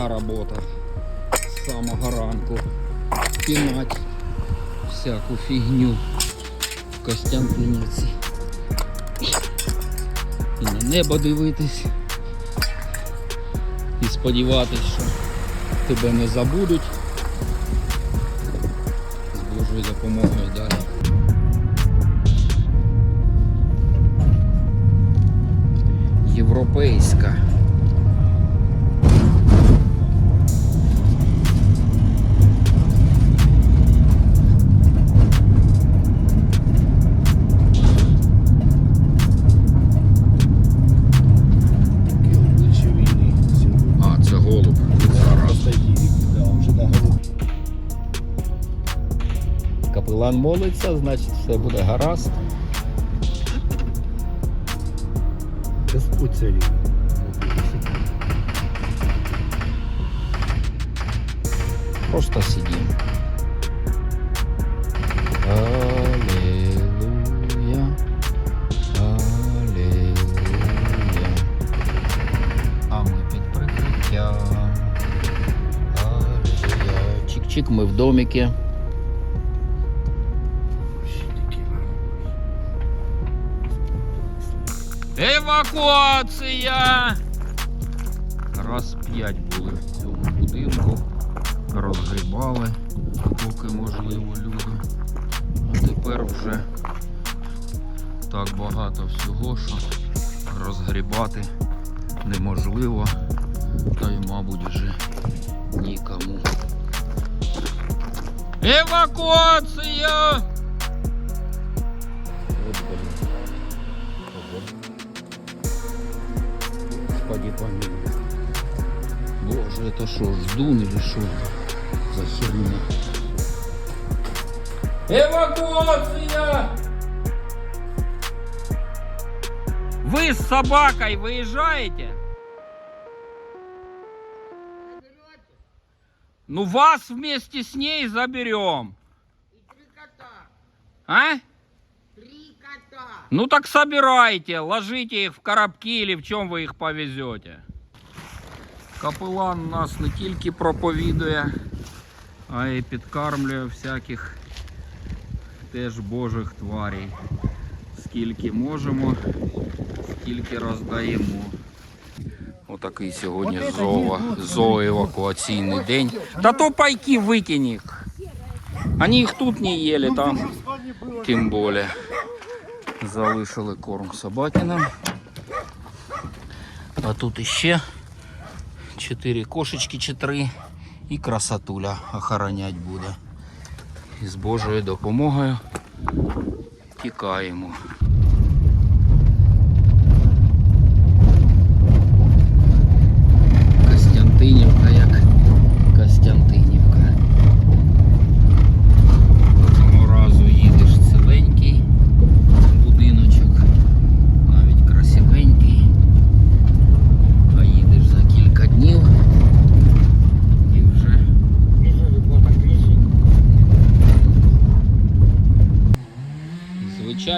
така робота. З самого ранку. Пінать всяку фігню в Костянтинівці. І на небо дивитись. І сподіватись, що тебе не забудуть. З Божою допомогою далі. Європейська. Капелан молиться, значить все буде гаразд. Царів. Просто сидим. Аллилуйя. Аллилуйя. А ми під прикриттям. Аллилуйя. Чик-чик, ми в домике. Евакуація! Раз п'ять були в цьому будинку. Розгрібали, поки можливо люди. А тепер вже так багато всього, що розгрібати неможливо. Та й, мабуть, вже нікому. Евакуація! Господи помилуй. Боже, это что, ждун или что? За херня. Эвакуация! Вы с собакой выезжаете? Ну вас вместе с ней заберем. Три кота. А? Ну так собирайте, ложите их в коробки или в чем ви їх повезете. Капелан нас не тільки проповідує, а й підкармлює всяких теж божих тварей. Скільки можемо, стільки роздаємо. Отакий сьогодні зоо, зооевакуаційний день. Та то пайки викинь їх. Вони їх тут не їли, там тим більше. Залишили корм собакинам. А тут іще чотири кошечки чи 3 і красотуля охоронять буде. І з Божою допомогою тікаємо.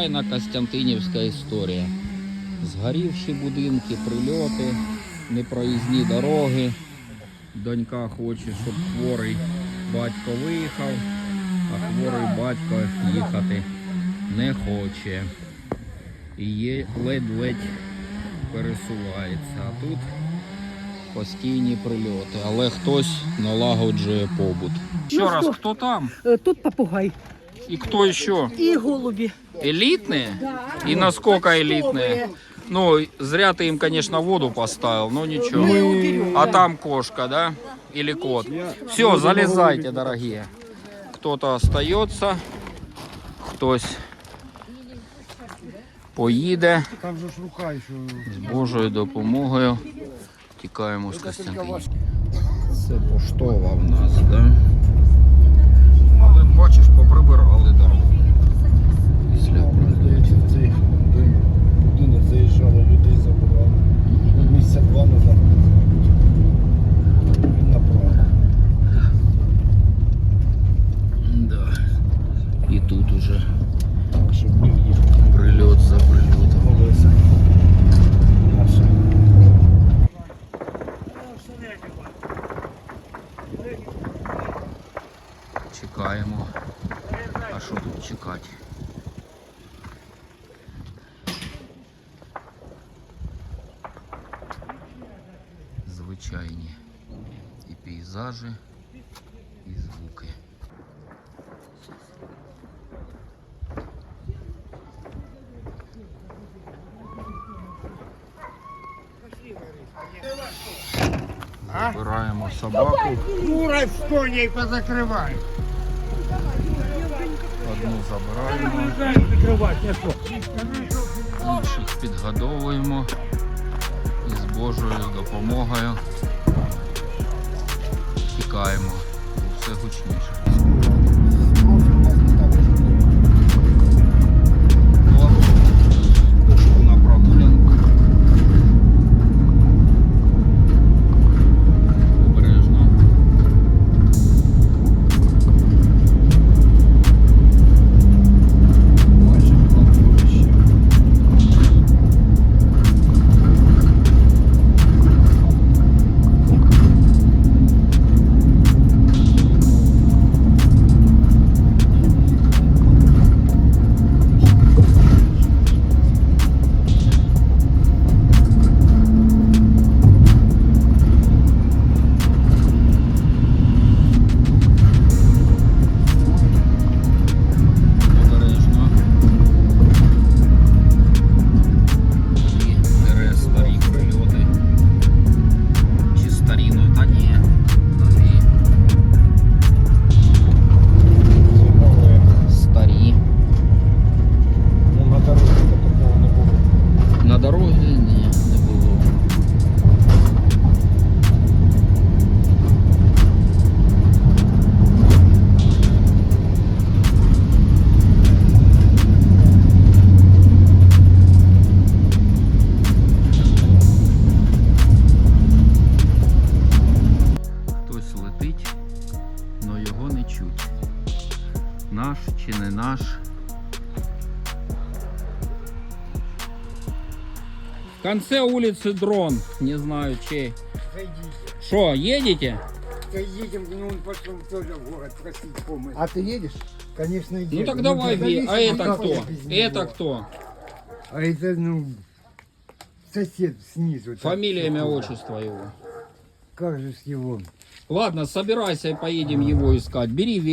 Звичайна Костянтинівська історія. Згорівші будинки, прильоти, непроїзні дороги. Донька хоче, щоб хворий батько виїхав, а хворий батько їхати не хоче. І є ледь-ледь пересувається. А тут постійні прильоти, але хтось налагоджує побут. Ще Ну раз, хто там? Э, Тут попугай. І хто ще? И голуби. Элитные? И насколько элитные? Ну, зря ты им, конечно, воду поставил, но ничего. Мы уберем. А там кошка, да? Или кот? Все, залезайте, дорогие. Кто-то остается, хтось поїде Там же ж рука ще. з Божою допомогою. Тікаємо з Костянтинівки. Це поштова в нас, да? Бачиш, поприбирали дорогу. Звичайні і пейзажі, і звуки. Забираємо собаку. Дура з коней позакривай. Одну забираємо, інших підгодовуємо і з Божою допомогою тікаємо. Все гучніше. Наш чи не наш. В конце улицы дрон. Не знаю чей. Зайдите. Что, едете? Заедем, ну он потом тоже в город просить помощи. А ты едешь? Конечно, еду. Ну так давай, да Ви- зависит, а ну это кто? Это кто? А это, ну, сосед снизу. так, Фамилия, имя, отчество его. Как же с его? Ладно, собирайся и поедем его искать. Бери